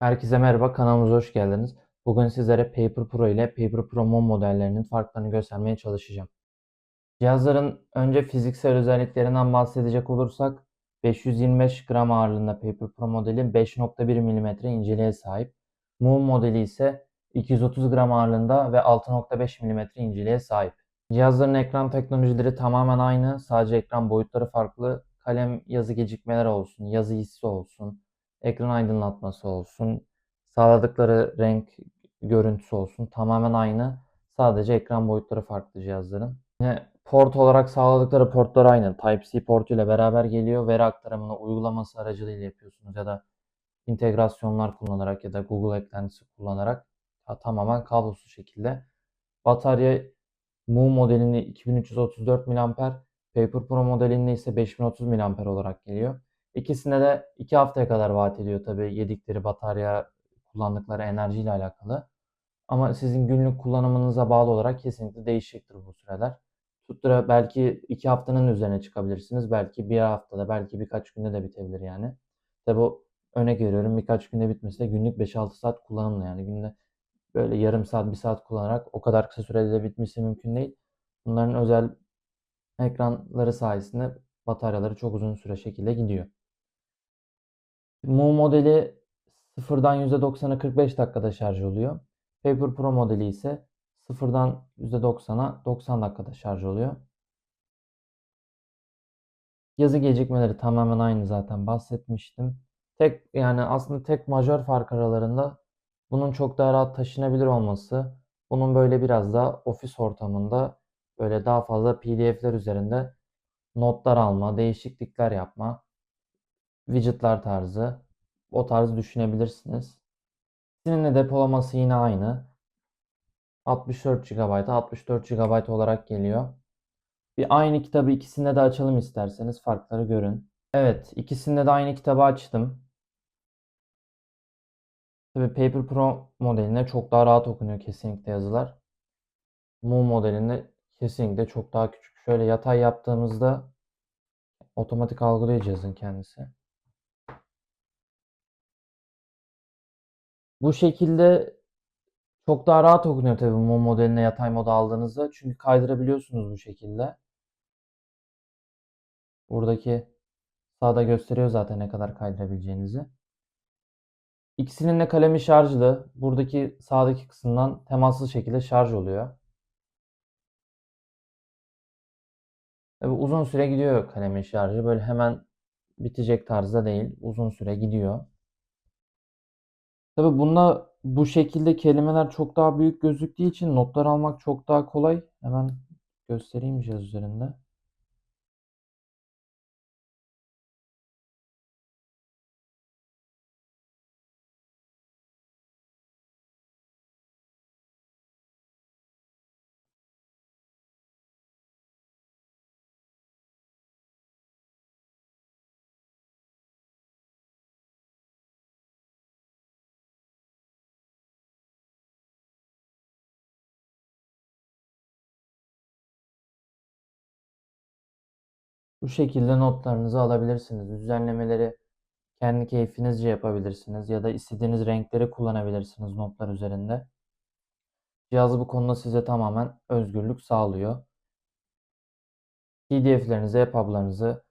Herkese merhaba, kanalımıza hoş geldiniz. Bugün sizlere Paper Pro ile Paper Pro Mon modellerinin farklarını göstermeye çalışacağım. Cihazların önce fiziksel özelliklerinden bahsedecek olursak 525 gram ağırlığında Paper Pro modeli 5.1 mm inceliğe sahip. Moon modeli ise 230 gram ağırlığında ve 6.5 mm inceliğe sahip. Cihazların ekran teknolojileri tamamen aynı, sadece ekran boyutları farklı. Kalem yazı gecikmeleri olsun, yazı hissi olsun, ekran aydınlatması olsun, sağladıkları renk görüntüsü olsun tamamen aynı. Sadece ekran boyutları farklı cihazların. Yine port olarak sağladıkları portlar aynı. Type-C portu ile beraber geliyor. Veri aktarımını uygulaması aracılığıyla yapıyorsunuz ya da integrasyonlar kullanarak ya da Google eklentisi kullanarak tamamen kablosuz şekilde. Batarya Mu modelinde 2334 mAh, Paper Pro modelinde ise 5030 mAh olarak geliyor. İkisinde de 2 haftaya kadar vaat ediyor tabii yedikleri batarya, kullandıkları enerji ile alakalı. Ama sizin günlük kullanımınıza bağlı olarak kesinlikle değişecektir bu süreler. Tuttura belki 2 haftanın üzerine çıkabilirsiniz. Belki bir haftada, belki birkaç günde de bitebilir yani. Tabi bu örnek veriyorum birkaç günde bitmesi de günlük 5-6 saat kullanımla yani günde böyle yarım saat, bir saat kullanarak o kadar kısa sürede de bitmesi mümkün değil. Bunların özel ekranları sayesinde bataryaları çok uzun süre şekilde gidiyor. Mu modeli sıfırdan %90'a 45 dakikada şarj oluyor. Paper Pro modeli ise sıfırdan %90'a 90 dakikada şarj oluyor. Yazı gecikmeleri tamamen aynı zaten bahsetmiştim. Tek yani aslında tek majör fark aralarında bunun çok daha rahat taşınabilir olması. Bunun böyle biraz daha ofis ortamında böyle daha fazla PDF'ler üzerinde notlar alma, değişiklikler yapma, widgetlar tarzı o tarz düşünebilirsiniz. Sizinle depolaması yine aynı. 64 GB, 64 GB olarak geliyor. Bir aynı kitabı ikisinde de açalım isterseniz farkları görün. Evet, ikisinde de aynı kitabı açtım. Tabii Paper Pro modelinde çok daha rahat okunuyor kesinlikle yazılar. Moon modelinde kesinlikle çok daha küçük. Şöyle yatay yaptığımızda otomatik algılıyor cihazın kendisi. Bu şekilde çok daha rahat okunuyor tabii Moon modeline yatay moda aldığınızda. Çünkü kaydırabiliyorsunuz bu şekilde. Buradaki sağda gösteriyor zaten ne kadar kaydırabileceğinizi. İkisinin de kalemi şarjlı. Buradaki sağdaki kısımdan temassız şekilde şarj oluyor. Tabii uzun süre gidiyor kalemin şarjı. Böyle hemen bitecek tarzda değil. Uzun süre gidiyor. Tabii bunda bu şekilde kelimeler çok daha büyük gözüktüğü için notlar almak çok daha kolay. Hemen göstereyim cihaz üzerinde. Bu şekilde notlarınızı alabilirsiniz. Düzenlemeleri kendi keyfinizce yapabilirsiniz ya da istediğiniz renkleri kullanabilirsiniz notlar üzerinde. Cihaz bu konuda size tamamen özgürlük sağlıyor. PDF'lerinizi, EPUB'larınızı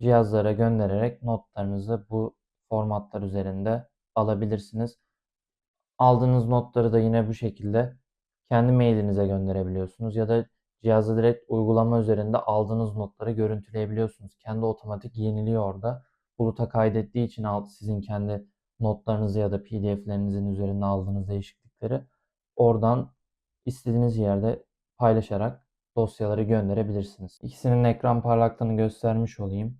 cihazlara göndererek notlarınızı bu formatlar üzerinde alabilirsiniz. Aldığınız notları da yine bu şekilde kendi mailinize gönderebiliyorsunuz ya da cihazı direkt uygulama üzerinde aldığınız notları görüntüleyebiliyorsunuz. Kendi otomatik yeniliyor orada. Buluta kaydettiği için sizin kendi notlarınızı ya da PDF'lerinizin üzerinde aldığınız değişiklikleri oradan istediğiniz yerde paylaşarak dosyaları gönderebilirsiniz. İkisinin ekran parlaklığını göstermiş olayım.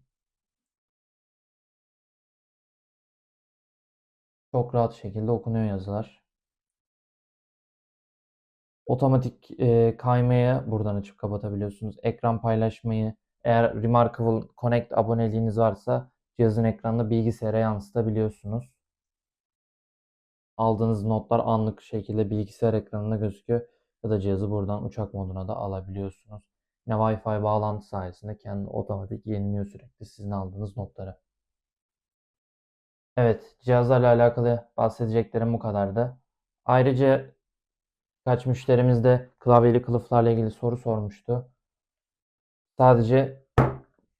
Çok rahat şekilde okunuyor yazılar. Otomatik e, kaymayı buradan açıp kapatabiliyorsunuz. Ekran paylaşmayı, eğer Remarkable Connect aboneliğiniz varsa cihazın ekranını bilgisayara yansıtabiliyorsunuz. Aldığınız notlar anlık şekilde bilgisayar ekranında gözüküyor ya da cihazı buradan uçak moduna da alabiliyorsunuz. Yine Wi-Fi bağlantı sayesinde kendi otomatik yeniliyor sürekli sizin aldığınız notları. Evet, cihazlarla alakalı bahsedeceklerim bu kadardı. Ayrıca birkaç müşterimiz de klavyeli kılıflarla ilgili soru sormuştu. Sadece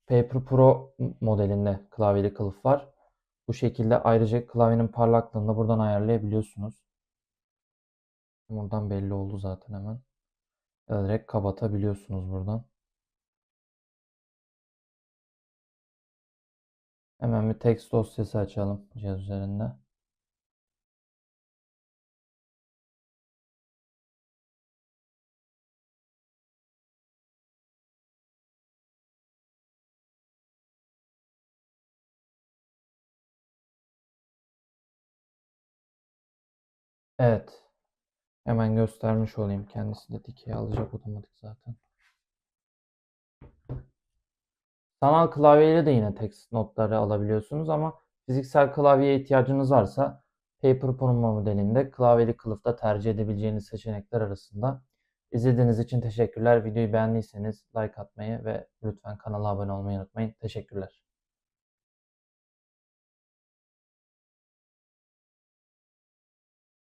Paper Pro modelinde klavyeli kılıf var. Bu şekilde ayrıca klavyenin parlaklığını da buradan ayarlayabiliyorsunuz. Buradan belli oldu zaten hemen. Ya direkt kapatabiliyorsunuz buradan. Hemen bir text dosyası açalım cihaz üzerinde. Evet. Hemen göstermiş olayım. Kendisi de dikey alacak otomatik zaten. Sanal klavyeyle de yine text notları alabiliyorsunuz ama fiziksel klavyeye ihtiyacınız varsa Paper Pro modelinde klavyeli kılıfta tercih edebileceğiniz seçenekler arasında. İzlediğiniz için teşekkürler. Videoyu beğendiyseniz like atmayı ve lütfen kanala abone olmayı unutmayın. Teşekkürler.